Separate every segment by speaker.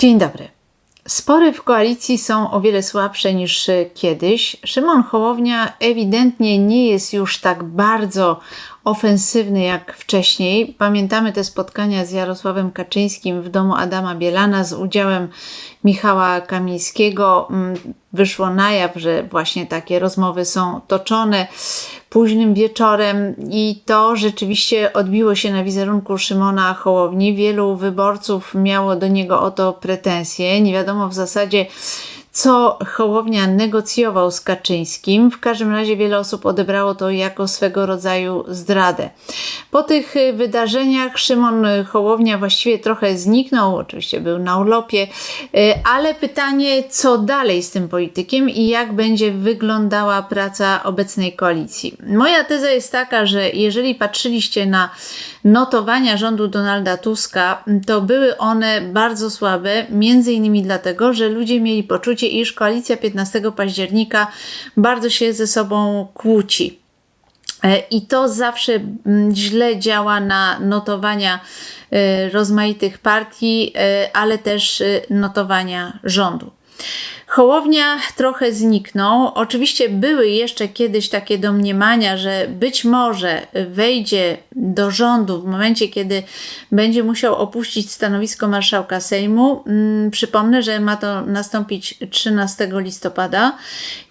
Speaker 1: Dzień dobry. Spory w koalicji są o wiele słabsze niż kiedyś. Szymon Hołownia ewidentnie nie jest już tak bardzo ofensywny jak wcześniej. Pamiętamy te spotkania z Jarosławem Kaczyńskim w domu Adama Bielana z udziałem Michała Kamińskiego. Mm, wyszło na jaw, że właśnie takie rozmowy są toczone późnym wieczorem i to rzeczywiście odbiło się na wizerunku Szymona Hołowni. Wielu wyborców miało do niego o to pretensje. Nie wiadomo w zasadzie, co Hołownia negocjował z Kaczyńskim. W każdym razie wiele osób odebrało to jako swego rodzaju zdradę. Po tych wydarzeniach Szymon Hołownia właściwie trochę zniknął, oczywiście był na urlopie, ale pytanie, co dalej z tym politykiem i jak będzie wyglądała praca obecnej koalicji. Moja teza jest taka, że jeżeli patrzyliście na notowania rządu Donalda Tuska, to były one bardzo słabe, między innymi dlatego, że ludzie mieli poczucie, iż koalicja 15 października bardzo się ze sobą kłóci. E, I to zawsze mm, źle działa na notowania e, rozmaitych partii, e, ale też notowania rządu. Hołownia trochę zniknął. Oczywiście były jeszcze kiedyś takie domniemania, że być może wejdzie do rządu w momencie, kiedy będzie musiał opuścić stanowisko marszałka Sejmu. Mm, przypomnę, że ma to nastąpić 13 listopada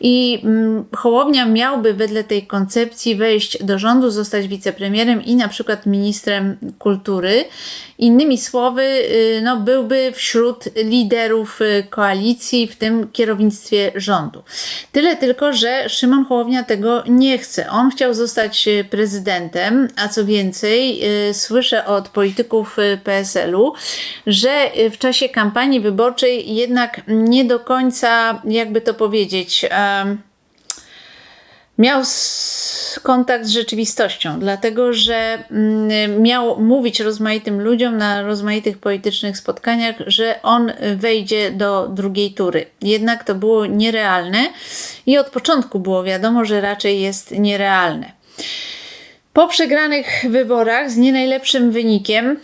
Speaker 1: i mm, Hołownia miałby wedle tej koncepcji wejść do rządu, zostać wicepremierem i na przykład ministrem kultury. Innymi słowy, y, no, byłby wśród liderów y, koalicji, w tym kierownictwie rządu. Tyle tylko, że Szymon Hołownia tego nie chce. On chciał zostać y, prezydentem, a co więcej, słyszę od polityków PSL-u, że w czasie kampanii wyborczej jednak nie do końca, jakby to powiedzieć, miał kontakt z rzeczywistością, dlatego że mm, miał mówić rozmaitym ludziom na rozmaitych politycznych spotkaniach, że on wejdzie do drugiej tury. Jednak to było nierealne i od początku było wiadomo, że raczej jest nierealne. Po przegranych wyborach z nie najlepszym wynikiem,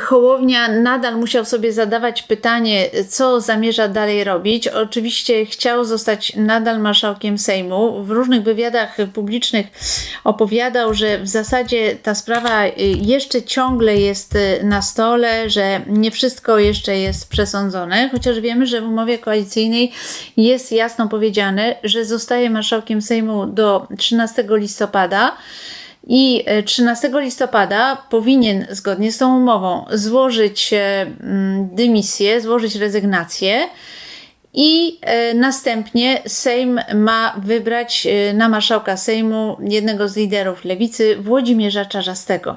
Speaker 1: Hołownia nadal musiał sobie zadawać pytanie, co zamierza dalej robić. Oczywiście chciał zostać nadal marszałkiem Sejmu. W różnych wywiadach publicznych opowiadał, że w zasadzie ta sprawa jeszcze ciągle jest na stole, że nie wszystko jeszcze jest przesądzone, chociaż wiemy, że w umowie koalicyjnej jest jasno powiedziane, że zostaje marszałkiem Sejmu do 13 listopada. I 13 e, listopada powinien zgodnie z tą umową złożyć e, dymisję, złożyć rezygnację. I e, następnie Sejm ma wybrać na marszałka Sejmu jednego z liderów lewicy, Włodzimierza Czarzastego.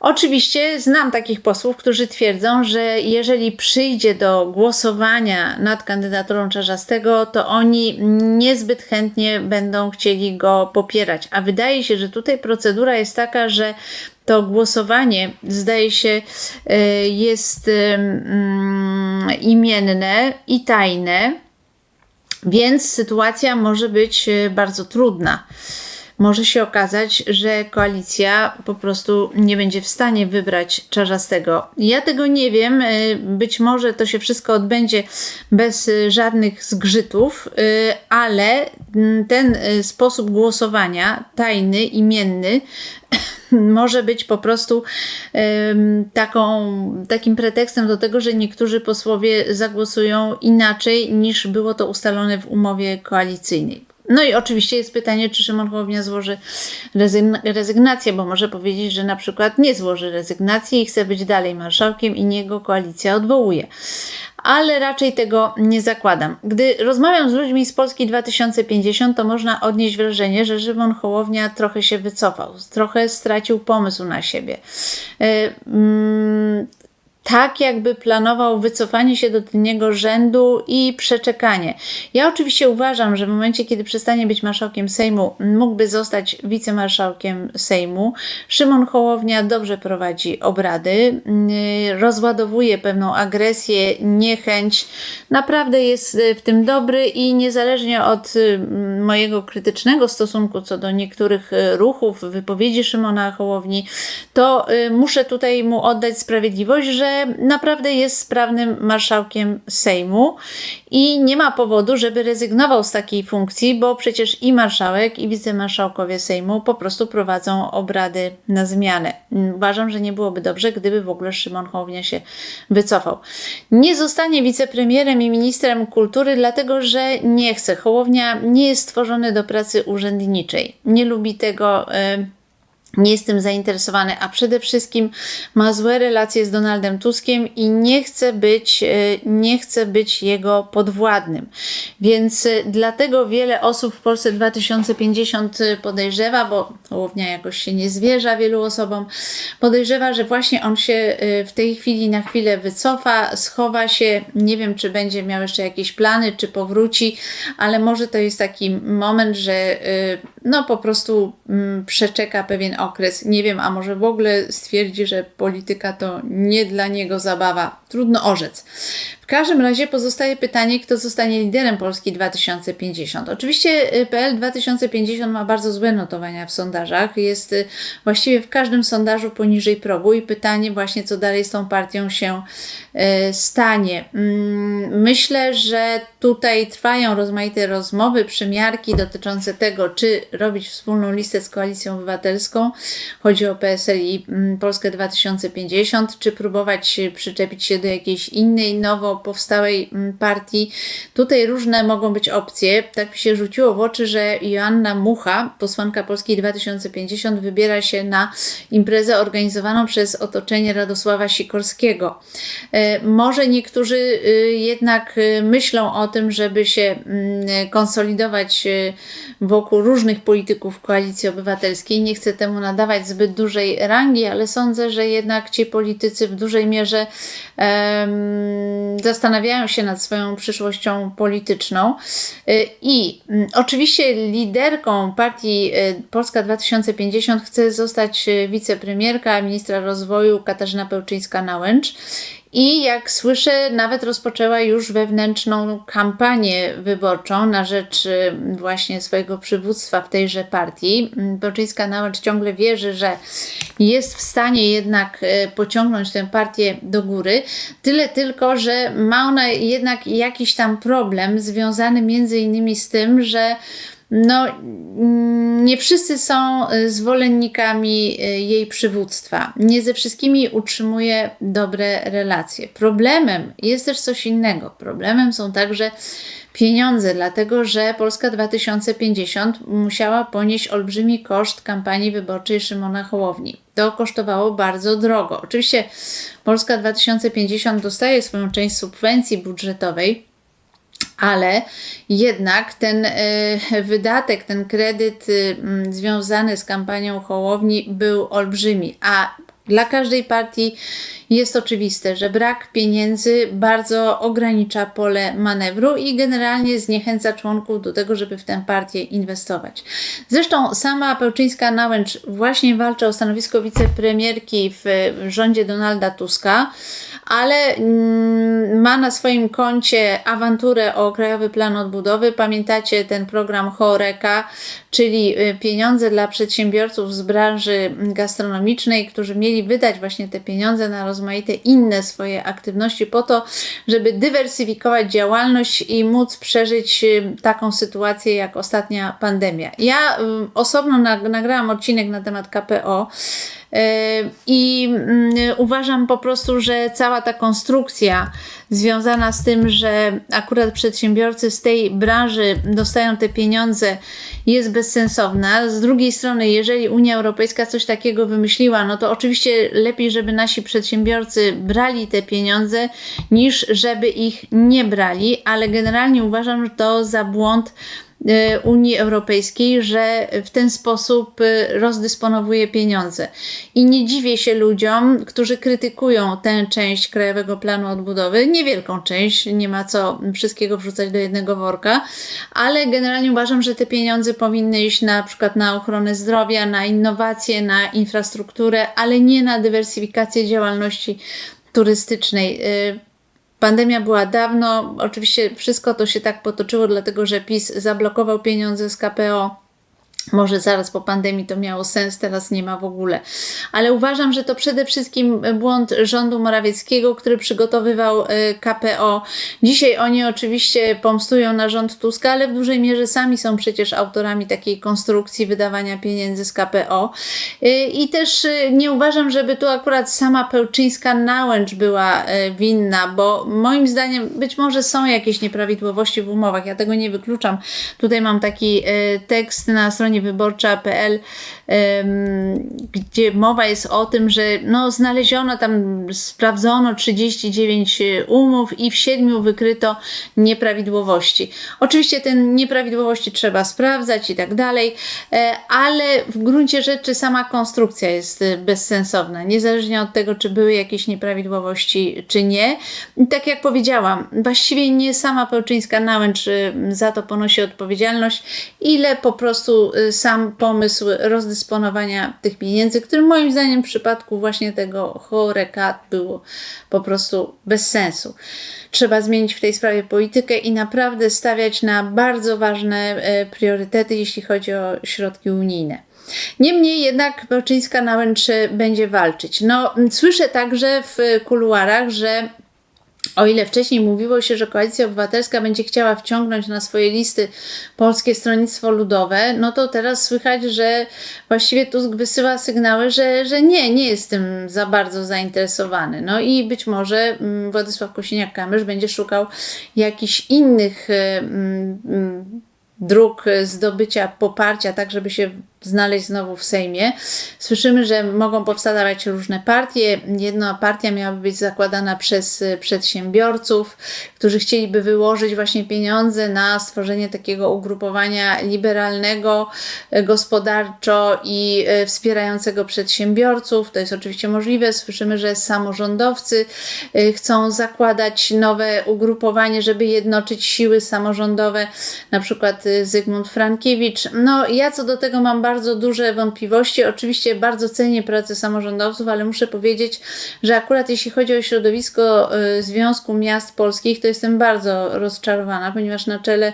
Speaker 1: Oczywiście znam takich posłów, którzy twierdzą, że jeżeli przyjdzie do głosowania nad kandydaturą Czarzastego, to oni niezbyt chętnie będą chcieli go popierać. A wydaje się, że tutaj procedura jest taka, że to głosowanie, zdaje się, e, jest mm, imienne i tajne, więc sytuacja może być e, bardzo trudna może się okazać, że koalicja po prostu nie będzie w stanie wybrać czarzastego. Ja tego nie wiem. Y, być może to się wszystko odbędzie bez y, żadnych zgrzytów, y, ale mm, ten sposób głosowania, tajny, imienny, może być po prostu taką, takim pretekstem do tego, że niektórzy posłowie zagłosują inaczej niż było to ustalone w umowie koalicyjnej. No i oczywiście jest pytanie, czy Szymon Hołownia złoży rezygnację, bo może powiedzieć, że na przykład nie złoży rezygnacji i chce być dalej marszałkiem i niego koalicja odwołuje. Ale raczej tego nie zakładam. Gdy rozmawiam z ludźmi z Polski 2050, to można odnieść wrażenie, że Szymon Hołownia trochę się wycofał, trochę stracił pomysł na siebie. Yy, tak jakby planował wycofanie się do tylniego rzędu i przeczekanie. Ja oczywiście uważam, że w momencie, kiedy przestanie być marszałkiem Sejmu, mógłby zostać wicemarszałkiem Sejmu. Szymon Hołownia dobrze prowadzi obrady, mm, rozładowuje pewną agresję, niechęć. Naprawdę jest y, w tym dobry i niezależnie od y, mojego krytycznego stosunku co do niektórych y, ruchów, wypowiedzi Szymona Hołowni, to muszę tutaj mu oddać sprawiedliwość, że że naprawdę jest sprawnym marszałkiem Sejmu i nie ma powodu, żeby rezygnował z takiej funkcji, bo przecież i marszałek, i wicemarszałkowie Sejmu po prostu prowadzą obrady na zmianę. Uważam, że nie byłoby dobrze, gdyby w ogóle Szymon Hołownia się wycofał. Nie zostanie wicepremierem i ministrem kultury, dlatego że nie chce. Hołownia nie jest stworzony do pracy urzędniczej. Nie lubi tego. Yy, nie jestem zainteresowany, a przede wszystkim ma złe relacje z Donaldem Tuskiem i nie chce być, e, nie chce być jego podwładnym. Więc e, dlatego wiele osób w Polsce 2050 podejrzewa, bo Hołownia jakoś się nie zwierza wielu osobom, podejrzewa, że właśnie on się e, w tej chwili na chwilę wycofa, schowa się, nie wiem czy będzie miał jeszcze jakieś plany, czy powróci, ale może to jest taki moment, że no po prostu mm, przeczeka pewien okres. Nie wiem, a może w ogóle stwierdzi, że polityka to nie dla niego zabawa. Trudno orzec każdym razie pozostaje pytanie, kto zostanie liderem Polski 2050. Oczywiście y, PL 2050 ma bardzo złe notowania w sondażach. Jest y, właściwie w każdym sondażu poniżej progu i pytanie właśnie, co dalej z tą partią się y, stanie. Mm, myślę, że tutaj trwają rozmaite rozmowy, przymiarki dotyczące tego, czy robić wspólną listę z Koalicją Obywatelską, chodzi o PSL i mm, Polskę 2050, czy próbować przyczepić się do jakiejś innej, nowo powstałej mm, partii. Tutaj różne mogą być opcje. Tak mi się rzuciło w oczy, że Joanna Mucha, posłanka Polskiej 2050, wybiera się na imprezę organizowaną przez otoczenie Radosława Sikorskiego. E, może niektórzy y, jednak y, myślą o tym, żeby się mm, konsolidować y, wokół różnych polityków Koalicji Obywatelskiej. Nie chcę temu nadawać zbyt dużej rangi, ale sądzę, że jednak ci politycy w dużej mierze um, zastanawiają się nad swoją przyszłością polityczną. Y, I mm, oczywiście liderką partii y, Polska 2050 chce zostać y, wicepremierka, ministra rozwoju Katarzyna Pełczyńska-Nałęcz. I jak słyszę, nawet rozpoczęła już wewnętrzną kampanię wyborczą na rzecz właśnie swojego przywództwa w tejże partii. Boczyńska nawet ciągle wierzy, że jest w stanie jednak e, pociągnąć tę partię do góry. Tyle tylko, że ma ona jednak jakiś tam problem związany między innymi z tym, że no, mm, nie wszyscy są e, zwolennikami e, jej przywództwa. Nie ze wszystkimi utrzymuje dobre relacje. Problemem jest też coś innego. Problemem są także pieniądze, dlatego że Polska 2050 musiała ponieść olbrzymi koszt kampanii wyborczej Szymona Hołowni. To kosztowało bardzo drogo. Oczywiście Polska 2050 dostaje swoją część subwencji budżetowej ale jednak ten e, wydatek, ten kredyt y, związany z kampanią Hołowni był olbrzymi, a dla każdej partii jest oczywiste, że brak pieniędzy bardzo ogranicza pole manewru i generalnie zniechęca członków do tego, żeby w tę partię inwestować. Zresztą sama Pełczyńska-Nałęcz właśnie walczy o stanowisko wicepremierki w rządzie Donalda Tuska ale mm, ma na swoim koncie awanturę o Krajowy Plan Odbudowy. Pamiętacie ten program Choreka, czyli y, pieniądze dla przedsiębiorców z branży gastronomicznej, którzy mieli wydać właśnie te pieniądze na rozmaite inne swoje aktywności po to, żeby dywersyfikować działalność i móc przeżyć y, taką sytuację jak ostatnia pandemia. Ja y, osobno nagrałam odcinek na temat KPO. I mm, uważam po prostu, że cała ta konstrukcja związana z tym, że akurat przedsiębiorcy z tej branży dostają te pieniądze, jest bezsensowna. Z drugiej strony, jeżeli Unia Europejska coś takiego wymyśliła, no to oczywiście lepiej, żeby nasi przedsiębiorcy brali te pieniądze, niż żeby ich nie brali, ale generalnie uważam, że to za błąd Unii Europejskiej, że w ten sposób e, rozdysponowuje pieniądze. I nie dziwię się ludziom, którzy krytykują tę część Krajowego Planu Odbudowy, niewielką część, nie ma co wszystkiego wrzucać do jednego worka, ale generalnie uważam, że te pieniądze powinny iść na przykład na ochronę zdrowia, na innowacje, na infrastrukturę, ale nie na dywersyfikację działalności turystycznej. Pandemia była dawno, oczywiście wszystko to się tak potoczyło, dlatego że PiS zablokował pieniądze z KPO Może zaraz po pandemii to miało sens, teraz nie ma w ogóle. Ale uważam, że to przede wszystkim błąd rządu Morawieckiego, który przygotowywał y, KPO. Dzisiaj oni oczywiście pomstują na rząd Tuska, ale w dużej mierze sami są przecież autorami takiej konstrukcji wydawania pieniędzy z KPO. Y, I też y, nie uważam, żeby tu akurat sama Pełczyńska Nałęcz była winna, bo moim zdaniem być może są jakieś nieprawidłowości w umowach. Ja tego nie wykluczam. Tutaj mam taki tekst na stronie wyborcza.pl, gdzie mowa jest o tym, że no, znaleziono tam, sprawdzono 39 umów i w siedmiu wykryto nieprawidłowości. Oczywiście te nieprawidłowości trzeba sprawdzać i tak dalej, e, ale w gruncie rzeczy sama konstrukcja jest bezsensowna, niezależnie od tego, czy były jakieś nieprawidłowości, czy nie. Tak jak powiedziałam, właściwie nie sama Pełczyńska Nałęcz za to ponosi odpowiedzialność, ile po prostu sam pomysł rozdysponowania tych pieniędzy, który moim zdaniem w przypadku właśnie tego chorekat było po prostu bez sensu. Trzeba zmienić w tej sprawie politykę i naprawdę stawiać na bardzo ważne e, priorytety, jeśli chodzi o środki unijne. Niemniej jednak Bełczyńska na będzie walczyć. No, słyszę także w kuluarach, że o ile wcześniej mówiło się, że Koalicja Obywatelska będzie chciała wciągnąć na swoje listy Polskie Stronnictwo Ludowe, no to teraz słychać, że właściwie Tusk wysyła sygnały, że, że nie, nie jest tym za bardzo zainteresowany. No i być może mm, Władysław Kosiniak-Kamysz będzie szukał jakichś innych mm, mm, dróg zdobycia poparcia, tak żeby się znaleźć znowu w Sejmie. Słyszymy, że mogą powstawać różne partie. Jedna partia miałaby być zakładana przez przedsiębiorców, którzy chcieliby wyłożyć właśnie pieniądze na stworzenie takiego ugrupowania liberalnego, gospodarczo i e, wspierającego przedsiębiorców. To jest oczywiście możliwe. Słyszymy, że samorządowcy e, chcą zakładać nowe ugrupowanie, żeby jednoczyć siły samorządowe, na przykład e, Zygmunt Frankiewicz. No, ja co do tego mam bardzo bardzo duże wątpliwości. Oczywiście bardzo cenię pracę samorządowców, ale muszę powiedzieć, że akurat jeśli chodzi o środowisko y, Związku Miast Polskich, to jestem bardzo rozczarowana, ponieważ na czele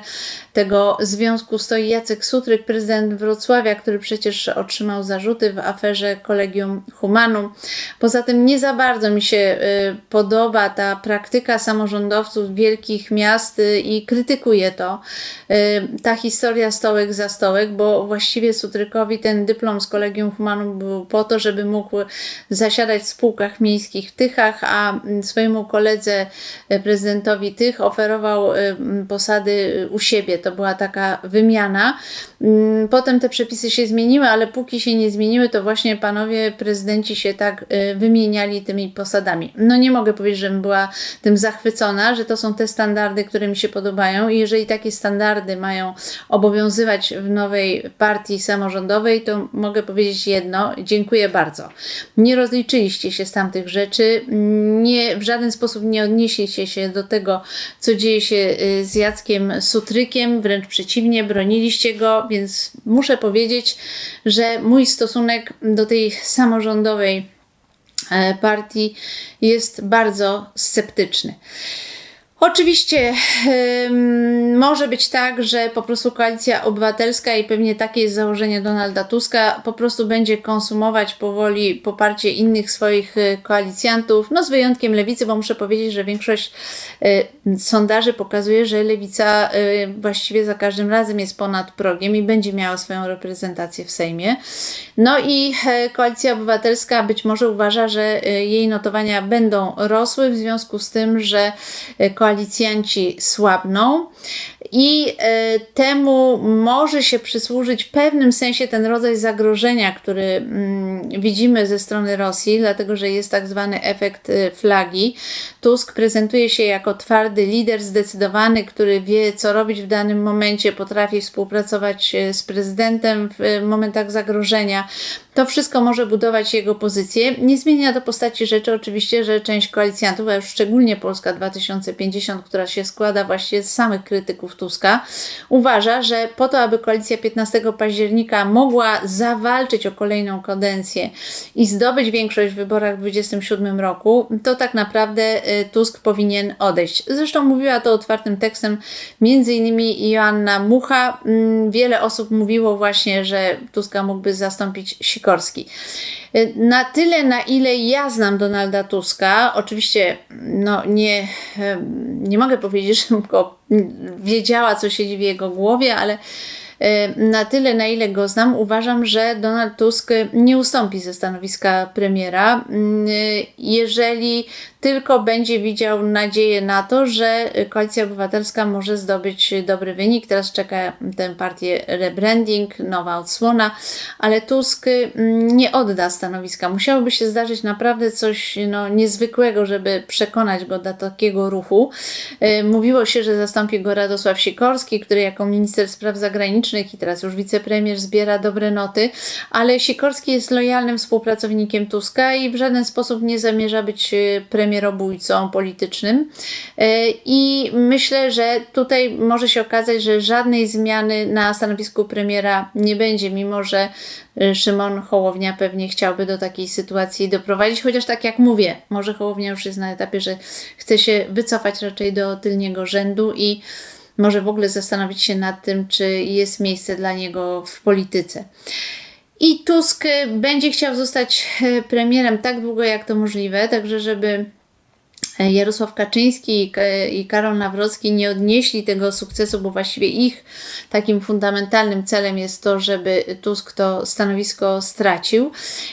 Speaker 1: tego związku stoi Jacek Sutryk, prezydent Wrocławia, który przecież otrzymał zarzuty w aferze Kolegium Humanum. Poza tym nie za bardzo mi się y, podoba ta praktyka samorządowców wielkich miast y, i krytykuję to. Ta historia stołek za stołek, bo właściwie Sutryk Patrykowi ten dyplom z Kolegium Humanum był po to, żeby mógł zasiadać w spółkach miejskich w Tychach, a swojemu koledze e, prezydentowi Tych oferował e, posady u siebie. To była taka wymiana. Mm, potem te przepisy się zmieniły, ale póki się nie zmieniły, to właśnie panowie prezydenci się tak e, wymieniali tymi posadami. No nie mogę powiedzieć, żebym była tym zachwycona, że to są te standardy, które mi się podobają i jeżeli takie standardy mają obowiązywać w nowej partii samorządowej, samorządowej, to mogę powiedzieć jedno: dziękuję bardzo. Nie rozliczyliście się z tamtych rzeczy, nie, w żaden sposób nie odnieśliście się do tego, co dzieje się y, z Jackiem Sutrykiem, wręcz przeciwnie, broniliście go, więc muszę powiedzieć, że mój stosunek do tej samorządowej e, partii jest bardzo sceptyczny. Oczywiście może być tak, że po prostu koalicja obywatelska i pewnie takie jest założenie Donalda Tuska, po prostu będzie konsumować powoli poparcie innych swoich y, koalicjantów, no z wyjątkiem lewicy, bo muszę powiedzieć, że większość y, sondaży pokazuje, że lewica y, właściwie za każdym razem jest ponad progiem i będzie miała swoją reprezentację w Sejmie. No i e, koalicja obywatelska być może uważa, że jej notowania będą rosły w związku z tym, że koalicja koalicjanci słabną i e, temu może się przysłużyć w pewnym sensie ten rodzaj zagrożenia, który mm, widzimy ze strony Rosji, dlatego że jest tak zwany efekt e, flagi. Tusk prezentuje się jako twardy lider, zdecydowany, który wie, co robić w danym momencie, potrafi współpracować e, z prezydentem w momentach zagrożenia. To wszystko może budować jego pozycję. Nie zmienia to postaci rzeczy oczywiście, że część koalicjantów, a już szczególnie Polska 2050, 350, która się składa właściwie z samych krytyków Tuska, uważa, że po to, aby koalicja 15 października mogła zawalczyć o kolejną kadencję i zdobyć większość w wyborach w 2027 roku, to tak naprawdę y, Tusk powinien odejść. Zresztą mówiła to otwartym tekstem innymi Joanna Mucha. Mm, wiele osób mówiło właśnie, że Tuska mógłby zastąpić Sikorski. Y, na tyle, na ile ja znam Donalda Tuska, oczywiście no, nie, nie mogę powiedzieć, że go wiedziała, co siedzi w jego głowie, ale na tyle, na ile go znam, uważam, że Donald Tusk nie ustąpi ze stanowiska premiera, y, jeżeli tylko będzie widział nadzieję na to, że Koalicja Obywatelska może zdobyć dobry wynik. Teraz czeka tę partię rebranding, nowa odsłona, ale Tusk mm, nie odda stanowiska. Musiałoby się zdarzyć naprawdę coś no, niezwykłego, żeby przekonać go do takiego ruchu. Y, mówiło się, że zastąpi go Radosław Sikorski, który jako minister spraw zagranicznych i teraz już wicepremier zbiera dobre noty, ale Sikorski jest lojalnym współpracownikiem Tuska i w żaden sposób nie zamierza być premierem premierobójcą politycznym. E, I myślę, że tutaj może się okazać, że żadnej zmiany na stanowisku premiera nie będzie, mimo że e, Szymon Hołownia pewnie chciałby do takiej sytuacji doprowadzić, chociaż tak jak mówię, może Hołownia już jest na etapie, że chce się wycofać raczej do tylniego rzędu i może w ogóle zastanowić się nad tym, czy jest miejsce dla niego w polityce. I Tusk będzie chciał zostać e, premierem tak długo, jak to możliwe, także żeby Jarosław Kaczyński i Karol Nawrocki nie odnieśli tego sukcesu, bo właściwie ich takim fundamentalnym celem jest to, żeby Tusk to stanowisko stracił.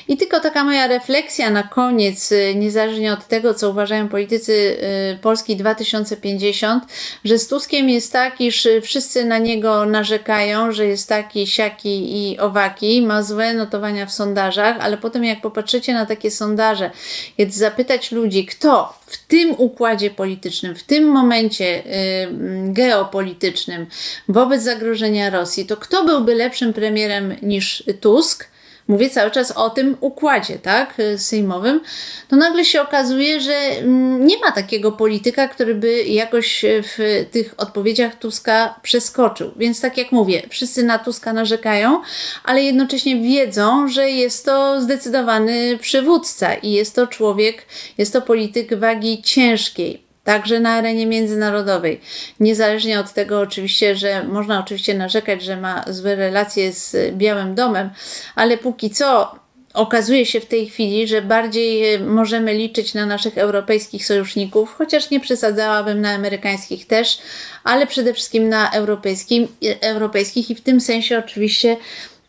Speaker 1: I tylko taka moja refleksja na koniec, y, niezależnie od tego, co uważają politycy y, Polski 2050, że z Tuskiem jest tak, iż wszyscy na niego narzekają, że jest taki, siaki i owaki, ma złe notowania w sondażach, ale potem jak popatrzycie na takie sondaże, jest zapytać ludzi, kto w tym układzie politycznym, w tym momencie y, geopolitycznym wobec zagrożenia Rosji, to kto byłby lepszym premierem niż Tusk? Mówię cały czas o tym układzie, tak, sejmowym, to nagle się okazuje, że mm, nie ma takiego polityka, który by jakoś w tych odpowiedziach Tuska przeskoczył. Więc tak jak mówię, wszyscy na Tuska narzekają, ale jednocześnie wiedzą, że jest to zdecydowany przywódca i jest to człowiek, jest to polityk wagi ciężkiej także na arenie międzynarodowej. Niezależnie od tego oczywiście, że można oczywiście narzekać, że ma złe relacje z Białym Domem, ale póki co okazuje się w tej chwili, że bardziej możemy liczyć na naszych europejskich sojuszników, chociaż nie przesadzałabym na amerykańskich też, ale przede wszystkim na europejskim, europejskich i w tym sensie oczywiście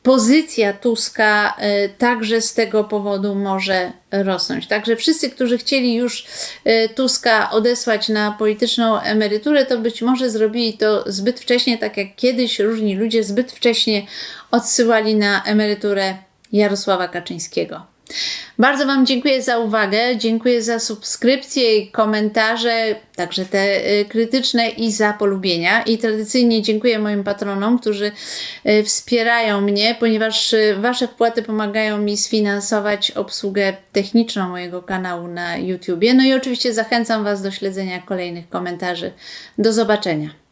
Speaker 1: pozycja Tuska e, także z tego powodu może rosnąć. Także wszyscy, którzy chcieli już e, Tuska odesłać na polityczną emeryturę, to być może zrobili to zbyt wcześnie, tak jak kiedyś różni ludzie zbyt wcześnie odsyłali na emeryturę Jarosława Kaczyńskiego. Bardzo Wam dziękuję za uwagę, dziękuję za subskrypcje i komentarze, także te y, krytyczne i za polubienia. I tradycyjnie dziękuję moim patronom, którzy y, wspierają mnie, ponieważ y, Wasze wpłaty pomagają mi sfinansować obsługę techniczną mojego kanału na YouTube. No i oczywiście zachęcam Was do śledzenia kolejnych komentarzy. Do zobaczenia.